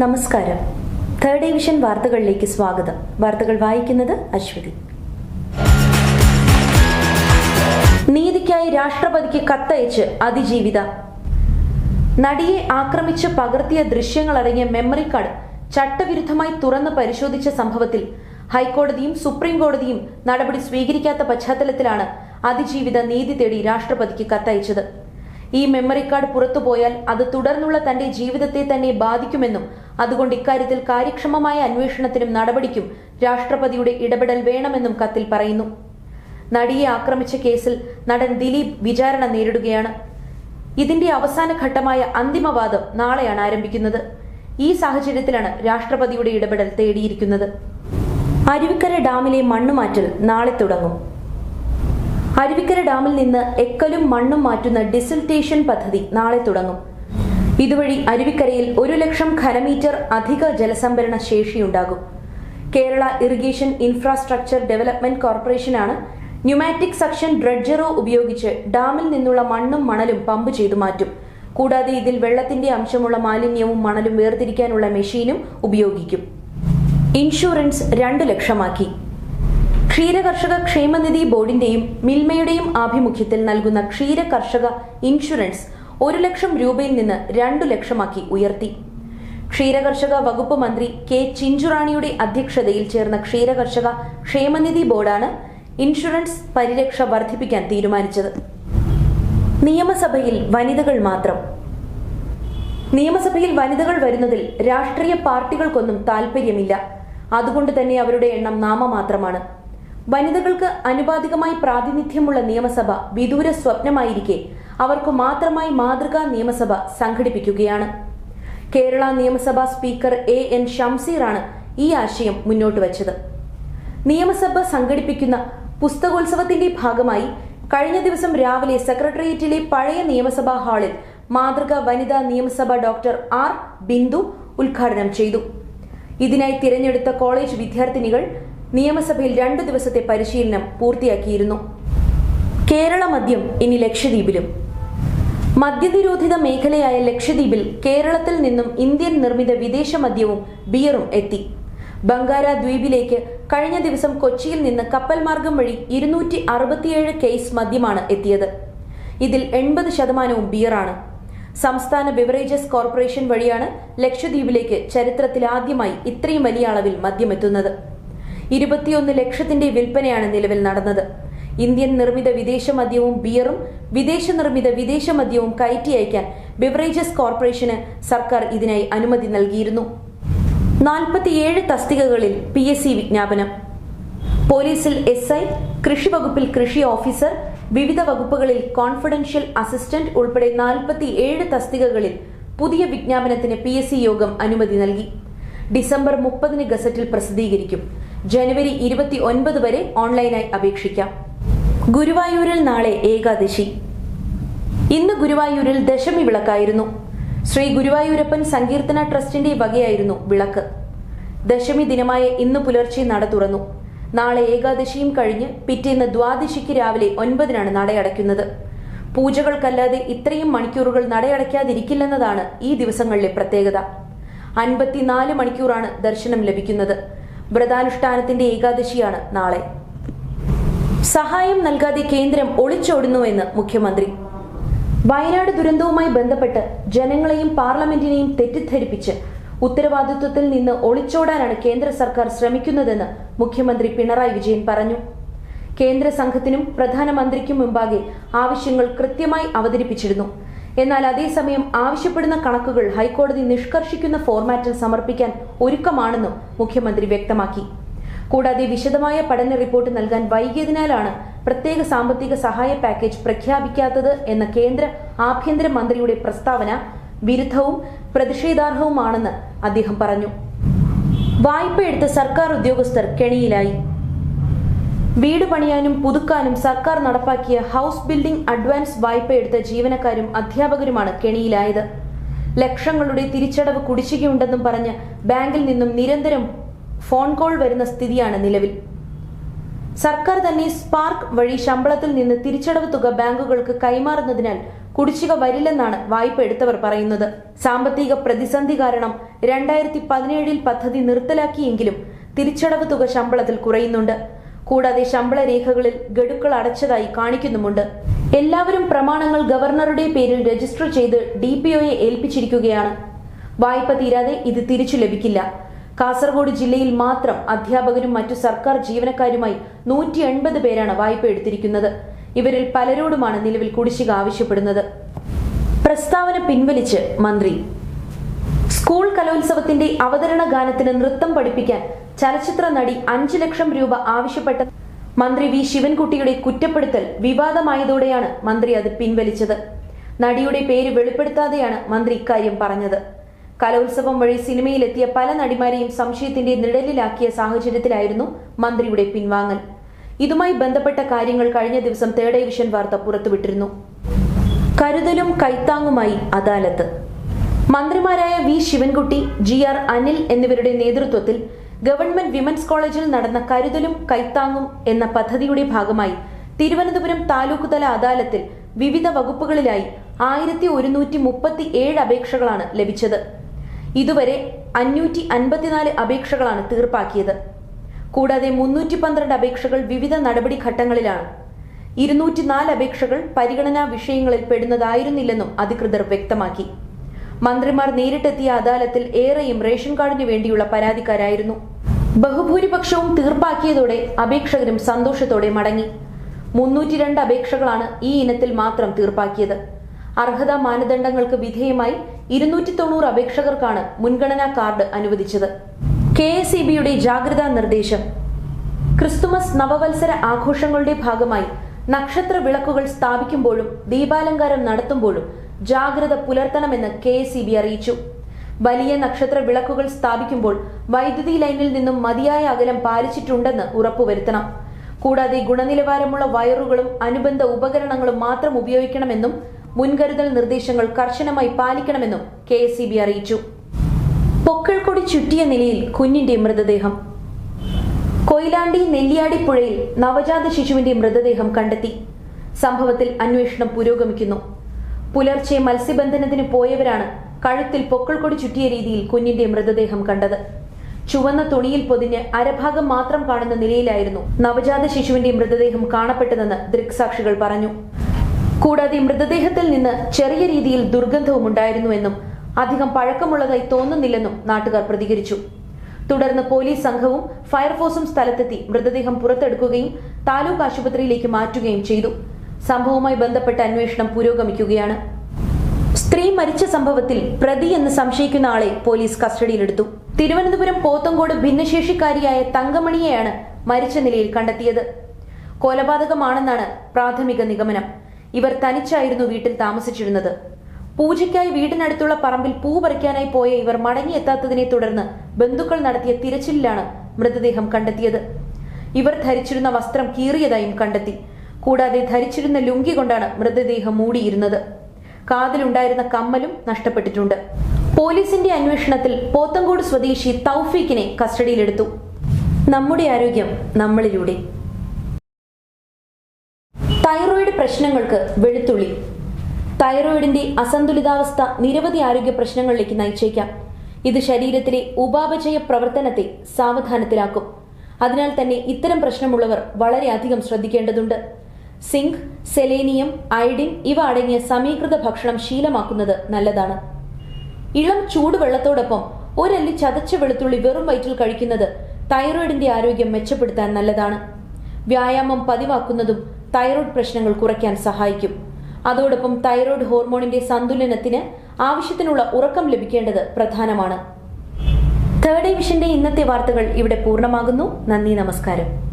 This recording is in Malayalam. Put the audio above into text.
നമസ്കാരം. തേർഡ് ഡിവിഷൻ വാർത്തകളിലേക്ക് സ്വാഗതം. വാർത്തകൾ വായിക്കുന്നത് അശ്വതി. നീതിക്കായി രാഷ്ട്രപതിക്ക് കത്തയച്ച് അതിജീവിത. നടിയെ ആക്രമിച്ച് പകർത്തിയ ദൃശ്യങ്ങളടങ്ങിയ മെമ്മറി കാർഡ് ചട്ടവിരുദ്ധമായി തുറന്ന് പരിശോധിച്ച സംഭവത്തിൽ ഹൈക്കോടതിയും സുപ്രീം കോടതിയും നടപടി സ്വീകരിക്കാത്ത പശ്ചാത്തലത്തിലാണ് അതിജീവിത നീതി തേടി രാഷ്ട്രപതിക്ക് കത്തയച്ചത്. ഈ മെമ്മറി കാർഡ് പുറത്തുപോയാൽ അത് തുടർന്നുള്ള തന്റെ ജീവിതത്തെ തന്നെ ബാധിക്കുമെന്നും അതുകൊണ്ട് ഇക്കാര്യത്തിൽ കാര്യക്ഷമമായ അന്വേഷണത്തിനും നടപടിക്കും രാഷ്ട്രപതിയുടെ ഇടപെടൽ വേണമെന്നും കത്തിൽ പറയുന്നു. നടിയെ ആക്രമിച്ച കേസിൽ നടൻ ദിലീപ് വിചാരണ നേരിടുകയാണ്. ഇതിന്റെ അവസാന ഘട്ടമായ അന്തിമവാദം നാളെയാണ് ആരംഭിക്കുന്നത്. ഈ സാഹചര്യത്തിലാണ് രാഷ്ട്രപതിയുടെ ഇടപെടൽ തേടിയിരിക്കുന്നത്. അരുവിക്കര ഡാമിലെ മണ്ണുമാറ്റൽ നാളെ തുടങ്ങും. അരുവിക്കര ഡാമിൽ നിന്ന് എക്കലും മണ്ണും മാറ്റുന്ന ഡിസിൽറ്റേഷൻ പദ്ധതി നാളെ തുടങ്ങും. ഇതുവഴി അരുവിക്കരയിൽ ഒരു ലക്ഷം ഘനമീറ്റർ അധിക ജലസംഭരണ ശേഷിയുണ്ടാകും. കേരള ഇറിഗേഷൻ ഇൻഫ്രാസ്ട്രക്ചർ ഡെവലപ്മെന്റ് കോർപ്പറേഷനാണ് ന്യൂമാറ്റിക് സക്ഷൻ ഡ്രഡ്ജറോ ഉപയോഗിച്ച് ഡാമിൽ നിന്നുള്ള മണ്ണും മണലും പമ്പ് ചെയ്തു മാറ്റും. കൂടാതെ ഇതിൽ വെള്ളത്തിന്റെ അംശമുള്ള മാലിന്യവും മണലും വേർതിരിക്കാനുള്ള മെഷീനും ഉപയോഗിക്കും. ഇൻഷുറൻസ് രണ്ടു ലക്ഷമാക്കി. ക്ഷീരകർഷക ക്ഷേമനിധി ബോർഡിന്റെയും മിൽമയുടെയും ആഭിമുഖ്യത്തിൽ നൽകുന്ന ക്ഷീര കർഷക ഇൻഷുറൻസ് ഒരു ലക്ഷം രൂപയിൽ നിന്ന് രണ്ടു ലക്ഷമാക്കി ഉയർത്തി. ക്ഷീരകർഷക വകുപ്പ് മന്ത്രി കെ ചിഞ്ചുറാണിയുടെ അധ്യക്ഷതയിൽ ചേർന്ന ക്ഷീരകർഷക ക്ഷേമനിധി ബോർഡാണ് ഇൻഷുറൻസ് പരിരക്ഷ വർദ്ധിപ്പിക്കാൻ തീരുമാനിച്ചത്. നിയമസഭയിൽ വനിതകൾ മാത്രം. നിയമസഭയിൽ വനിതകൾ വരുന്നതിൽ രാഷ്ട്രീയ പാർട്ടികൾക്കൊന്നും താൽപ്പര്യമില്ല. അതുകൊണ്ട് തന്നെ അവരുടെ എണ്ണം നാമമാത്രമാണ്. വനിതകൾക്ക് അനുപാതികമായി പ്രാതിനിധ്യമുള്ള നിയമസഭ വിദൂര സ്വപ്നമായിരിക്കെ അവർക്ക് മാത്രമായി മാതൃകാ നിയമസഭ സംഘടിപ്പിക്കുകയാണ്. കേരള നിയമസഭാ സ്പീക്കർ എ എൻ ഷംസീറാണ് ഈ ആശയം മുന്നോട്ട് വച്ചത്. നിയമസഭ സംഘടിപ്പിക്കുന്ന പുസ്തകോത്സവത്തിന്റെ ഭാഗമായി കഴിഞ്ഞ ദിവസം രാവിലെ സെക്രട്ടേറിയറ്റിലെ പഴയ നിയമസഭാ ഹാളിൽ മാതൃക വനിതാ നിയമസഭ ഡോക്ടർ ആർ ബിന്ദു ഉദ്ഘാടനം ചെയ്തു. ഇതിനായി തിരഞ്ഞെടുത്ത കോളേജ് വിദ്യാർത്ഥിനികൾ നിയമസഭയിൽ രണ്ടു ദിവസത്തെ പരിശീലനം പൂർത്തിയാക്കിയിരുന്നു. കേരള മദ്യം ഇനി ലക്ഷദ്വീപിലും. മദ്യനിരോധിത മേഖലയായ ലക്ഷദ്വീപിൽ കേരളത്തിൽ നിന്നും ഇന്ത്യൻ നിർമ്മിത വിദേശ മദ്യവും ബിയറും എത്തി. ബംഗാര ദ്വീപിലേക്ക് കഴിഞ്ഞ ദിവസം കൊച്ചിയിൽ നിന്ന് കപ്പൽ മാർഗം വഴി ഇരുന്നൂറ്റി അറുപത്തിയേഴ് കേസ് മദ്യമാണ് എത്തിയത്. ഇതിൽ എൺപത് ശതമാനവും ബിയറാണ്. സംസ്ഥാന ബിവറേജസ് കോർപ്പറേഷൻ വഴിയാണ് ലക്ഷദ്വീപിലേക്ക് ചരിത്രത്തിൽ ആദ്യമായി ഇത്രയും വലിയ അളവിൽ മദ്യമെത്തുന്നത്. ഇരുപത്തിയൊന്ന് ലക്ഷത്തിന്റെ വിൽപ്പനയാണ് നിലവിൽ നടന്നത്. ഇന്ത്യൻ നിർമ്മിത വിദേശ മദ്യവും ബിയറും വിദേശ നിർമ്മിത വിദേശ മദ്യവും കയറ്റി അയക്കാൻ ബിവറേജസ് കോർപ്പറേഷന് സർക്കാർ ഇതിനായി അനുമതി നൽകിയിരുന്നു. നാൽപ്പത്തിയേഴ് തസ്തികകളിൽ പി എസ് സി വിജ്ഞാപനം. പോലീസിൽ എസ് ഐ കൃഷി വകുപ്പിൽ കൃഷി ഓഫീസർ വിവിധ വകുപ്പുകളിൽ കോൺഫിഡൻഷ്യൽ അസിസ്റ്റന്റ് ഉൾപ്പെടെ നാൽപ്പത്തിയേഴ് തസ്തികകളിൽ പുതിയ വിജ്ഞാപനത്തിന് പി യോഗം അനുമതി നൽകി. ഡിസംബർ മുപ്പതിന് ഗസറ്റിൽ പ്രസിദ്ധീകരിക്കും. ജനുവരി ഇരുപത്തി ഒൻപത് വരെ ഓൺലൈനായി അപേക്ഷിക്കാം. ഗുരുവായൂരിൽ നാളെ ഏകാദശി. ഇന്ന് ഗുരുവായൂരിൽ ദശമി വിളക്കായിരുന്നു. ശ്രീ ഗുരുവായൂരപ്പൻ സങ്കീർത്തന ട്രസ്റ്റിന്റെ വകയായിരുന്നു വിളക്ക്. ദശമി ദിനമായ ഇന്ന് പുലർച്ചെ നട തുറന്നു. നാളെ ഏകാദശിയും കഴിഞ്ഞ് പിറ്റേന്ന് ദ്വാദശിക്ക് രാവിലെ ഒൻപതിനാണ് നടയടയ്ക്കുന്നത്. പൂജകൾക്കല്ലാതെ ഇത്രയും മണിക്കൂറുകൾ നടയടയ്ക്കാതിരിക്കില്ലെന്നതാണ് ഈ ദിവസങ്ങളിലെ പ്രത്യേകത. അൻപത്തിനാല് മണിക്കൂറാണ് ദർശനം ലഭിക്കുന്നത്. വ്രതാനുഷ്ഠാനത്തിന്റെ ഏകാദശിയാണ് നാളെ. സഹായം നൽകാതെ കേന്ദ്രം ഒളിച്ചോടുന്നുവെന്ന് മുഖ്യമന്ത്രി. വയനാട് ദുരന്തവുമായി ബന്ധപ്പെട്ട് ജനങ്ങളെയും പാർലമെന്റിനെയും തെറ്റിദ്ധരിപ്പിച്ച് ഉത്തരവാദിത്വത്തിൽ നിന്ന് ഒളിച്ചോടാനാണ് കേന്ദ്ര സർക്കാർ ശ്രമിക്കുന്നതെന്ന് മുഖ്യമന്ത്രി പിണറായി വിജയൻ പറഞ്ഞു. കേന്ദ്ര സംഘത്തിനും പ്രധാനമന്ത്രിക്കും മുമ്പാകെ ആവശ്യങ്ങൾ കൃത്യമായി അവതരിപ്പിച്ചിരുന്നു. എന്നാൽ അതേസമയം ആവശ്യപ്പെടുന്ന കണക്കുകൾ ഹൈക്കോടതി നിഷ്കർഷിക്കുന്ന ഫോർമാറ്റിൽ സമർപ്പിക്കാൻ ഒരുക്കമാണെന്നും മുഖ്യമന്ത്രി വ്യക്തമാക്കി. കൂടാതെ വിശദമായ പഠന റിപ്പോർട്ട് നൽകാൻ വൈകിയതിനാലാണ് പ്രത്യേക സാമ്പത്തിക സഹായ പാക്കേജ് പ്രഖ്യാപിക്കാത്തത് എന്ന കേന്ദ്ര ആഭ്യന്തര മന്ത്രിയുടെ പ്രസ്താവന വിരുദ്ധവും പ്രതിഷേധാർഹവുമാണെന്ന് അദ്ദേഹം പറഞ്ഞു. വായ്പ എടുത്ത സർക്കാർ ഉദ്യോഗസ്ഥർ കെണിയിലായി. വീട് പണിയാനും പുതുക്കാനും സർക്കാർ നടപ്പാക്കിയ ഹൗസ് ബിൽഡിംഗ് അഡ്വാൻസ് വായ്പ എടുത്ത ജീവനക്കാരും അധ്യാപകരുമാണ് കെണിയിലായത്. ലക്ഷങ്ങളുടെ തിരിച്ചടവ് കുടിശ്ശികയുണ്ടെന്നും പറഞ്ഞ് ബാങ്കിൽ നിന്നും നിരന്തരം ഫോൺ കോൾ വരുന്ന സ്ഥിതിയാണ് നിലവിൽ. സർക്കാർ തന്നെ സ്പാർക്ക് വഴി ശമ്പളത്തിൽ നിന്ന് തിരിച്ചടവ് തുക ബാങ്കുകൾക്ക് കൈമാറുന്നതിനാൽ കുടിശ്ശിക വരില്ലെന്നാണ് വായ്പ എടുത്തവർ പറയുന്നത്. സാമ്പത്തിക പ്രതിസന്ധി കാരണം രണ്ടായിരത്തി പതിനേഴിൽ പദ്ധതി നിർത്തലാക്കിയെങ്കിലും തിരിച്ചടവ് തുക ശമ്പളത്തിൽ കുറയുന്നുണ്ട്. കൂടാതെ ശമ്പള രേഖകളിൽ ഗഡുക്കൾ അടച്ചതായി കാണിക്കുന്നുമുണ്ട്. എല്ലാവരും പ്രമാണങ്ങൾ ഗവർണറുടെ പേരിൽ രജിസ്റ്റർ ചെയ്ത് ഡി പി ഒയെ ഏൽപ്പിച്ചിരിക്കുകയാണ്. വായ്പ തീരാതെ ഇത് തിരിച്ചു ലഭിക്കില്ല. കാസർഗോഡ് ജില്ലയിൽ മാത്രം അധ്യാപകരും മറ്റു സർക്കാർ ജീവനക്കാരുമായി നൂറ്റി എൺപത് പേരാണ് വായ്പ എടുത്തിരിക്കുന്നത്. ഇവരിൽ പലരോടുമാണ് നിലവിൽ കുടിശ്ശിക ആവശ്യപ്പെടുന്നത്. പ്രസ്താവന പിൻവലിച്ച് മന്ത്രി സ്കൂൾ കലോത്സവത്തിന്റെ അവതരണ ഗാനത്തിന് നൃത്തം പഠിപ്പിക്കാൻ ചലച്ചിത്ര നടി അഞ്ചു ലക്ഷം രൂപ ആവശ്യപ്പെട്ട മന്ത്രി വി ശിവൻകുട്ടിയുടെ കുറ്റപ്പെടുത്തൽ വിവാദമായതോടെയാണ് മന്ത്രി അത് പിൻവലിച്ചത്. നടിയുടെ പേര് വെളിപ്പെടുത്താതെയാണ് മന്ത്രി ഇക്കാര്യം പറഞ്ഞത്. കലോത്സവം വഴി സിനിമയിലെത്തിയ പല നടിമാരെയും സംശയത്തിന്റെ നിഴലിലാക്കിയ സാഹചര്യത്തിലായിരുന്നു മന്ത്രിയുടെ പിൻവാങ്ങൽ. ഇതുമായി ബന്ധപ്പെട്ട കാര്യങ്ങൾ കഴിഞ്ഞ ദിവസം തേർഡ് ഡിവിഷൻ വാർത്ത പുറത്തുവിട്ടിരുന്നു. കരുതലും കൈത്താങ്ങുമായി അദാലത്ത്. മന്ത്രിമാരായ V Sivankutty G R Anil എന്നിവരുടെ നേതൃത്വത്തിൽ ഗവൺമെന്റ് വിമൻസ് കോളേജിൽ നടന്ന കരുതലും കൈത്താങ്ങും എന്ന പദ്ധതിയുടെ ഭാഗമായി തിരുവനന്തപുരം താലൂക്ക് തല അദാലത്തിൽ വിവിധ വകുപ്പുകളിലായി ആയിരത്തി ഒരുന്നൂറ്റി മുപ്പത്തി ഏഴ് അപേക്ഷകളാണ് ലഭിച്ചത്. ഇതുവരെ അഞ്ഞൂറ്റി അൻപത്തിനാല് അപേക്ഷകളാണ് തീർപ്പാക്കിയത്. കൂടാതെ മുന്നൂറ്റി പന്ത്രണ്ട് അപേക്ഷകൾ വിവിധ നടപടിഘട്ടങ്ങളിലാണ് ഇരുന്നൂറ്റി നാല് അപേക്ഷകൾ പരിഗണനാ വിഷയങ്ങളിൽ പെടുന്നതായിരുന്നില്ലെന്നും അധികൃതർ വ്യക്തമാക്കി. മന്ത്രിമാർ നേരിട്ടെത്തിയ അദാലത്തിൽ ഏറെയും റേഷൻ കാർഡിന് വേണ്ടിയുള്ള പരാതിക്കാരായിരുന്നു. ബഹുഭൂരിപക്ഷവും തീർപ്പാക്കിയതോടെ അപേക്ഷകരും സന്തോഷത്തോടെ മടങ്ങി. മുന്നൂറ്റി രണ്ട് അപേക്ഷകളാണ് ഈ ഇനത്തിൽ മാത്രം തീർപ്പാക്കിയത്. അർഹതാ മാനദണ്ഡങ്ങൾക്ക് വിധേയമായി ഇരുന്നൂറ്റി തൊണ്ണൂറ് അപേക്ഷകർക്കാണ് മുൻഗണനാ കാർഡ് അനുവദിച്ചത്. കെ എസ് ഇ ബിയുടെ ജാഗ്രതാ നിർദ്ദേശം. ക്രിസ്തുമസ് നവവത്സര ആഘോഷങ്ങളുടെ ഭാഗമായി നക്ഷത്ര വിളക്കുകൾ സ്ഥാപിക്കുമ്പോഴും ദീപാലങ്കാരം നടത്തുമ്പോഴും ജാഗ്രത പുലർത്തണമെന്ന് കെ അറിയിച്ചു. വലിയ നക്ഷത്ര വിളക്കുകൾ സ്ഥാപിക്കുമ്പോൾ വൈദ്യുതി ലൈനിൽ നിന്നും മതിയായ അകലം പാലിച്ചിട്ടുണ്ടെന്ന് ഉറപ്പുവരുത്തണം. കൂടാതെ ഗുണനിലവാരമുള്ള വയറുകളും അനുബന്ധ ഉപകരണങ്ങളും മാത്രം ഉപയോഗിക്കണമെന്നും മുൻകരുതൽ നിർദ്ദേശങ്ങൾ കർശനമായി പാലിക്കണമെന്നും കെ അറിയിച്ചു. പൊക്കൾക്കൊടി ചുറ്റിയ നിലയിൽ കുഞ്ഞിന്റെ മൃതദേഹം. കൊയിലാണ്ടി നെല്ലിയാടി പുഴയിൽ നവജാത ശിശുവിന്റെ മൃതദേഹം കണ്ടെത്തി. സംഭവത്തിൽ അന്വേഷണം പുരോഗമിക്കുന്നു. പുലർച്ചെ മത്സ്യബന്ധനത്തിന് പോയവരാണ് കഴുത്തിൽ പൊക്കിൾക്കൊടി ചുറ്റിയ രീതിയിൽ കുഞ്ഞിന്റെ മൃതദേഹം കണ്ടത്. ചുവന്ന തുണിയിൽ പൊതിഞ്ഞ് അരഭാഗം മാത്രം കാണുന്ന നിലയിലായിരുന്നു നവജാത ശിശുവിന്റെ മൃതദേഹം കാണപ്പെട്ടതെന്ന് ദൃക്സാക്ഷികൾ പറഞ്ഞു. കൂടാതെ മൃതദേഹത്തിൽ നിന്ന് ചെറിയ രീതിയിൽ ദുർഗന്ധവും ഉണ്ടായിരുന്നുവെന്നും അധികം പഴക്കമുള്ളതായി തോന്നുന്നില്ലെന്നും നാട്ടുകാർ പ്രതികരിച്ചു. തുടർന്ന് പോലീസ് സംഘവും ഫയർഫോഴ്സും സ്ഥലത്തെത്തി മൃതദേഹം പുറത്തെടുക്കുകയും താലൂക്ക് ആശുപത്രിയിലേക്ക് മാറ്റുകയും ചെയ്തു. സംഭവവുമായി ബന്ധപ്പെട്ട അന്വേഷണം പുരോഗമിക്കുകയാണ്. സ്ത്രീ മരിച്ച സംഭവത്തിൽ പ്രതി എന്ന് സംശയിക്കുന്ന ആളെ പോലീസ് കസ്റ്റഡിയിലെടുത്തു. തിരുവനന്തപുരം പോത്തങ്കോട് ഭിന്നശേഷിക്കാരിയായ തങ്കമണിയെയാണ് മരിച്ച നിലയിൽ കണ്ടെത്തിയത്. കൊലപാതകമാണെന്നാണ് പ്രാഥമിക നിഗമനം. ഇവർ തനിച്ചായിരുന്നു വീട്ടിൽ താമസിച്ചിരുന്നത്. പൂജയ്ക്കായി വീടിനടുത്തുള്ള പറമ്പിൽ പൂ പറിക്കാനായി പോയ ഇവർ മടങ്ങിയെത്താത്തതിനെ തുടർന്ന് ബന്ധുക്കൾ നടത്തിയ തിരച്ചിലിലാണ് മൃതദേഹം കണ്ടെത്തിയത്. ഇവർ ധരിച്ചിരുന്ന വസ്ത്രം കീറിയതായും കണ്ടെത്തി. കൂടാതെ ധരിച്ചിരുന്ന ലുങ്കി കൊണ്ടാണ് മൃതദേഹം മൂടിയിരുന്നത്. കാതിലുണ്ടായിരുന്ന കമ്മലും നഷ്ടപ്പെട്ടിട്ടുണ്ട്. പോലീസിന്റെ അന്വേഷണത്തിൽ പോത്തങ്കോട് സ്വദേശി തൗഫീഖിനെ കസ്റ്റഡിയിലെടുത്തു. നമ്മുടെ ആരോഗ്യം നമ്മളിലൂടെ. തൈറോയിഡ് പ്രശ്നങ്ങൾക്ക് വെളുത്തുള്ളി. തൈറോയിഡിന്റെ അസന്തുലിതാവസ്ഥ നിരവധി ആരോഗ്യ പ്രശ്നങ്ങളിലേക്ക് നയിച്ചേക്കാം. ഇത് ശരീരത്തിലെ ഉപാപചയ പ്രവർത്തനത്തെ സാവധാനത്തിലാക്കും. അതിനാൽ തന്നെ ഇത്തരം പ്രശ്നമുള്ളവർ വളരെയധികം ശ്രദ്ധിക്കേണ്ടതുണ്ട്. സിങ്ക് സെലേനിയം അയഡിൻ ഇവ അടങ്ങിയ സമീകൃത ഭക്ഷണം ശീലമാക്കുന്നത് നല്ലതാണ്. ഇളം ചൂടുവെള്ളത്തോടൊപ്പം ഒരല്ലി ചതച്ച വെളുത്തുള്ളി വെറും വയറ്റിൽ കഴിക്കുന്നത് തൈറോയിഡിന്റെ ആരോഗ്യം മെച്ചപ്പെടുത്താൻ നല്ലതാണ്. വ്യായാമം പതിവാക്കുന്നതും തൈറോയ്ഡ് പ്രശ്നങ്ങൾ കുറയ്ക്കാൻ സഹായിക്കും. അതോടൊപ്പം തൈറോയ്ഡ് ഹോർമോണിന്റെ സന്തുലനത്തിന് ആവശ്യത്തിനുള്ള ഉറക്കം ലഭിക്കേണ്ടത് പ്രധാനമാണ്. തേർഡ് ഡിവിഷന്റെ ഇന്നത്തെ വാർത്തകൾ ഇവിടെ പൂർണമാകുന്നു. നന്ദി നമസ്കാരം.